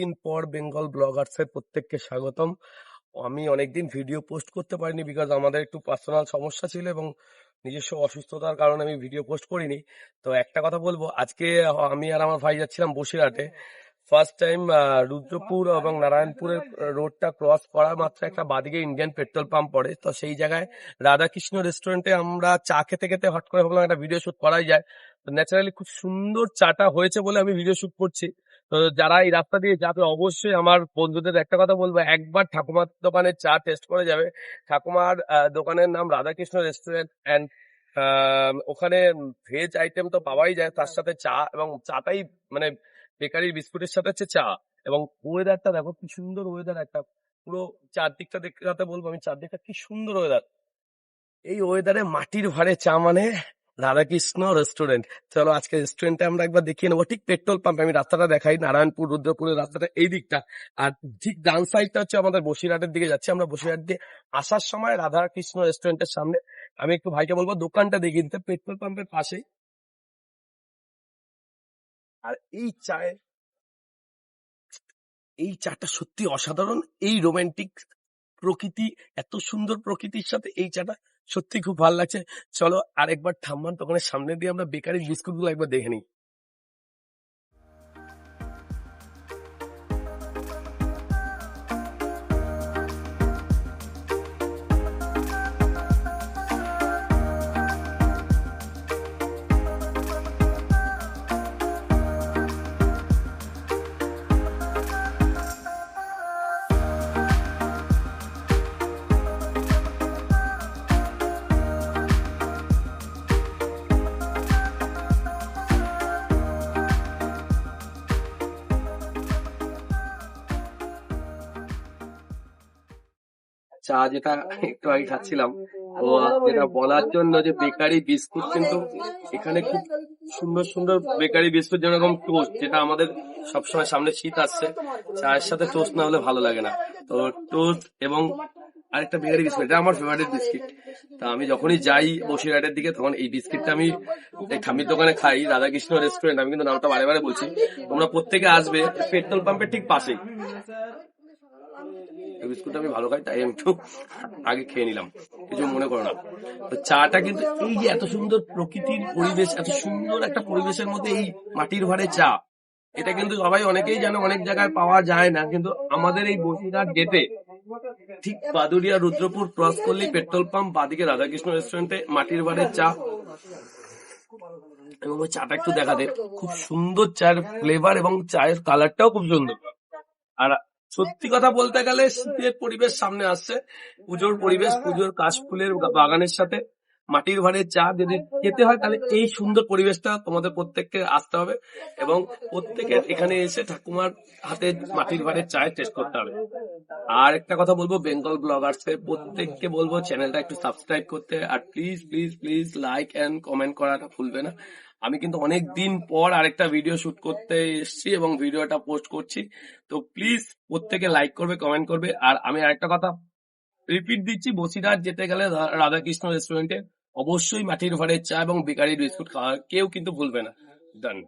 অনেকদিন পর বেঙ্গল ব্লগার্সের প্রত্যেককে স্বাগতম। আমি অনেকদিন ভিডিও পোস্ট করতে পারিনি বিকজ আমাদের একটু পার্সোনাল সমস্যা ছিল এবং নিজস্ব অসুস্থতার কারণে আমি ভিডিও পোস্ট করিনি। তো একটা কথা বলব, আজকে আমি আর আমার ভাই যাচ্ছিলাম বসিরহাটে। ফার্স্ট টাইম রুদ্রপুর এবং নারায়ণপুরের রোডটা ক্রস করার মাত্র একটা বাদিকে ইন্ডিয়ান পেট্রোল পাম্প পড়ে। তো সেই জায়গায় রাধাকৃষ্ণ রেস্টুরেন্টে আমরা চা খেতে খেতে হট করে ভাবলাম একটা ভিডিও শুট করাই যায়। তো ন্যাচারালি খুব সুন্দর চাটা হয়েছে বলে আমি ভিডিও শুট করছি। তো যারা এই রাস্তা দিয়ে যাবে, অবশ্যই আমার বন্ধুদের একটা কথা বলব। একবার ঠাকুমার দোকানের চা টেস্ট করে যাবে। ঠাকুমার দোকানের নাম রাধাকৃষ্ণ রেস্টুরেন্ট অ্যান্ড ওখানে ভেজ আইটেম তো পাওয়াই যায়। তার সাথে চা এবং চাটাই মানে বেকারির বিস্কুটের সাথে হচ্ছে চা এবং ওয়েদারটা দেখো কি সুন্দর ওয়েদার একটা। পুরো চারদিকটা দেখাতে বলব আমি, চারদিকটা কি সুন্দর ওয়েদার এই ওয়েদারে মাটির ভারে চা মানে রাধাকৃষ্ণ রেস্টুরেন্ট চলো আজকে রেস্টুরেন্টে আমরা একবার দেখিয়ে নেব। ঠিক পেট্রোল পাম্প আমি রাস্তাটা দেখাই, নারায়ণপুর, রুদ্রপুরের রাস্তাটা এই দিকটা। আর ঠিক ডান সাইডটা হচ্ছে আমাদের বসিরহাটের দিকে যাচ্ছে আমরা। বসিরহাট দিয়ে আসার সময় রাধাকৃষ্ণ রেস্টুরেন্টের সামনে আমি একটু ভাইকে বলব, দোকানটা দেখিয়ে দিতে। পেট্রোল পাম্পের পাশেই। আর এই চায়ের, এই চাটা সত্যি অসাধারণ। এই রোমান্টিক প্রকৃতি, এত সুন্দর প্রকৃতির সাথে এই চাটা সত্যি খুব ভালো লাগছে। চলো আরেকবার ঠাম্মার দোকানের সামনে দিয়ে আমরা বেকারির বিস্কুটগুলো একবার দেখে নিই। চা যেটা একটু আগে খাচ্ছিলাম। তো যেটা বলার জন্য যে বেকারি বিস্কুট কিন্তু এখানে খুব সুন্দর সুন্দর বেকারি বিস্কুট যেরকম টোস্ট যেটা আমাদের সবসময় সামনে শীত আসছে চায়ের সাথে টোস্ট না হলে ভালো লাগে না। তো টোস্ট এবং আরেকটা বেকারি বিস্কুট এটা আমার ফেভারিট বিস্কিট। তা আমি যখনই যাই বসিরহাটের দিকে তখন এই বিস্কিটটা আমি এই ঠাম্মির দোকানে খাই রাধাকৃষ্ণ রেস্টুরেন্ট আমি কিন্তু নামটা বারে বারে বলছি। তোমরা প্রত্যেকে আসবে পেট্রোল পাম্পের ঠিক পাশেই। এই বিস্কুটটা আমি ভালো খাই তাই আমি একটু আগে খেয়ে নিলাম। কিছু মনে করো না। তো চাটা কিন্তু এই যে এত সুন্দর প্রকৃতির পরিবেশ এত সুন্দর একটা পরিবেশের মধ্যে এই মাটির ভারে চা এটা কিন্তু সবাই অনেকেই জানে অনেক জায়গায় পাওয়া যায় না। কিন্তু আমাদের এই বসিরহাট গেটে ঠিক বাদুরিয়া রুদ্রপুর ক্রস করলেই পেট্রোল পাম্প বাদিকে রাধাকৃষ্ণ রেস্টুরেন্টে মাটির ভারে চা। এবং ওই চাটা একটু দেখা দেখাতে খুব সুন্দর চায়ের ফ্লেভার এবং চায়ের কালারটাও খুব সুন্দর। আর সত্যি কথা বলতে গেলে শীতের পরিবেশ সামনে আসছে, পুজোর পরিবেশ, পুজোর কাশফুলের বাগানের সাথে, মাটির ভারে চা যদি খেতে হয়, তাহলে এই সুন্দর পরিবেশটা তোমাদের প্রত্যেককে আসতে হবে এবং প্রত্যেকের এখানে এসে ঠাকুমার হাতে মাটির ভারে চায় টেস্ট করতে হবে। আর একটা কথা বলব বেঙ্গল ব্লগার্স এর প্রত্যেককে বলব চ্যানেলটা একটু সাবস্ক্রাইব করতে। আর please please please like and comment করাটা ভুলবে না। আমি কিন্তু অনেক দিন পর আরেকটা ভিডিও শুট করতে এসেছি এবং ভিডিওটা পোস্ট করছি। তো প্লিজ প্রত্যেকে লাইক করবে কমেন্ট করবে। আর আমি আরেকটা কথা রিপিট দিচ্ছি, বসিরহাট যেতে গেলে রাধাকৃষ্ণ রেস্টুরেন্টে অবশ্যই মাটির ভাড়ের চা এবং বেকারি বিস্কুট খাওয়া কেউ কিন্তু ভুলবে না। ডান